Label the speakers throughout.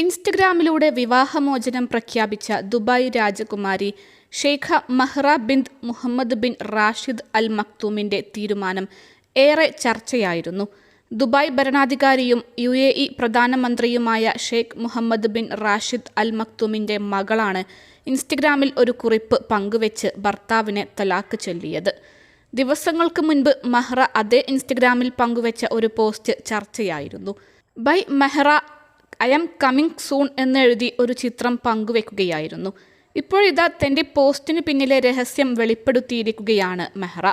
Speaker 1: ഇൻസ്റ്റഗ്രാമിലൂടെ വിവാഹമോചനം പ്രഖ്യാപിച്ച ദുബായ് രാജകുമാരി Sheikha Mahra bin Mohammed bin Rashid Al മക്തൂമിന്റെ തീരുമാനം ഏറെ ചർച്ചയായിരുന്നു. ദുബായ് ഭരണാധികാരിയും U A E പ്രധാനമന്ത്രിയുമായ Sheikh Mohammed bin Rashid Al മക്തൂമിന്റെ മകളാണ് ഇൻസ്റ്റഗ്രാമിൽ ഒരു കുറിപ്പ് പങ്കുവെച്ച് ഭർത്താവിനെ തലാക്ക് ചൊല്ലിയത്. ദിവസങ്ങൾക്ക് മുൻപ് മഹ്റ അതേ ഇൻസ്റ്റഗ്രാമിൽ പങ്കുവെച്ച ഒരു post ചർച്ചയായിരുന്നു. Bye Mahra I am coming soon എന്നെഴുതി ഒരു ചിത്രം പങ്കുവെക്കുകയായിരുന്നു. ഇപ്പോഴിതാ തന്റെ പോസ്റ്റിന് പിന്നിലെ രഹസ്യം വെളിപ്പെടുത്തിയിരിക്കുകയാണ് മെഹ്റ.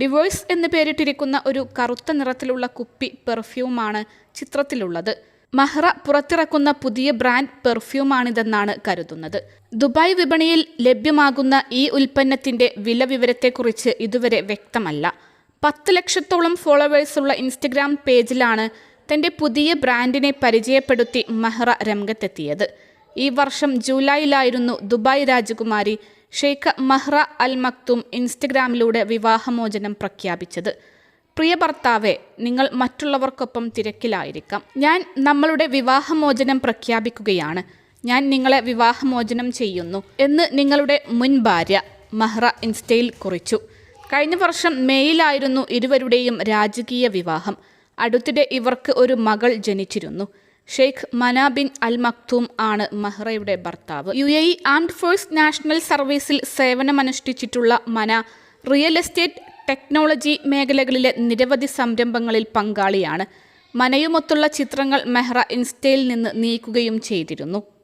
Speaker 1: ഡിവോഴ്സ് എന്ന് പേരിട്ടിരിക്കുന്ന ഒരു കറുത്ത നിറത്തിലുള്ള കുപ്പി പെർഫ്യൂമാണ് ചിത്രത്തിലുള്ളത്. മഹ്റ പുറത്തിറക്കുന്ന പുതിയ ബ്രാൻഡ് പെർഫ്യൂമാണിതെന്നാണ് കരുതുന്നത്. ദുബായ് വിപണിയിൽ ലഭ്യമാകുന്ന ഈ ഉൽപ്പന്നത്തിന്റെ വില വിവരത്തെക്കുറിച്ച് ഇതുവരെ വ്യക്തമല്ല. പത്ത് ലക്ഷത്തോളം ഫോളോവേഴ്സുള്ള ഇൻസ്റ്റഗ്രാം പേജിലാണ് തന്റെ പുതിയ ബ്രാൻഡിനെ പരിചയപ്പെടുത്തി മെഹ്റ രംഗത്തെത്തിയത്. ഈ വർഷം ജൂലൈയിലായിരുന്നു ദുബായ് രാജകുമാരി ഷെയ്ഖ് മെഹ്റ അൽ മക്തും ഇൻസ്റ്റഗ്രാമിലൂടെ വിവാഹമോചനം പ്രഖ്യാപിച്ചത്. പ്രിയ ഭർത്താവെ നിങ്ങൾ മറ്റുള്ളവർക്കൊപ്പം തിരക്കിലായിരിക്കാം. ഞാൻ നമ്മളുടെ വിവാഹമോചനം പ്രഖ്യാപിക്കുകയാണ്. ഞാൻ നിങ്ങളെ വിവാഹമോചനം ചെയ്യുന്നു എന്ന് നിങ്ങളുടെ മുൻ ഭാര്യ മെഹ്റ ഇൻസ്റ്റയിൽ കുറിച്ചു. കഴിഞ്ഞ വർഷം മേയിലായിരുന്നു ഇരുവരുടെയും രാജകീയ വിവാഹം. അടുത്തിടെ ഇവർക്ക് ഒരു മകൾ ജനിച്ചിരുന്നു. Sheikh Mana bin Al Maktoum ആണ് മഹ്റയുടെ ഭർത്താവ്. U A E armed force national സർവീസിൽ സേവനമനുഷ്ഠിച്ചിട്ടുള്ള മന റിയൽ എസ്റ്റേറ്റ് ടെക്നോളജി മേഖലകളിലെ നിരവധി സംരംഭങ്ങളിൽ പങ്കാളിയാണ്. മനയുമൊത്തുള്ള ചിത്രങ്ങൾ മെഹ്റ ഇൻസ്റ്റയിൽ നിന്ന് നീക്കുകയും ചെയ്തിരുന്നു.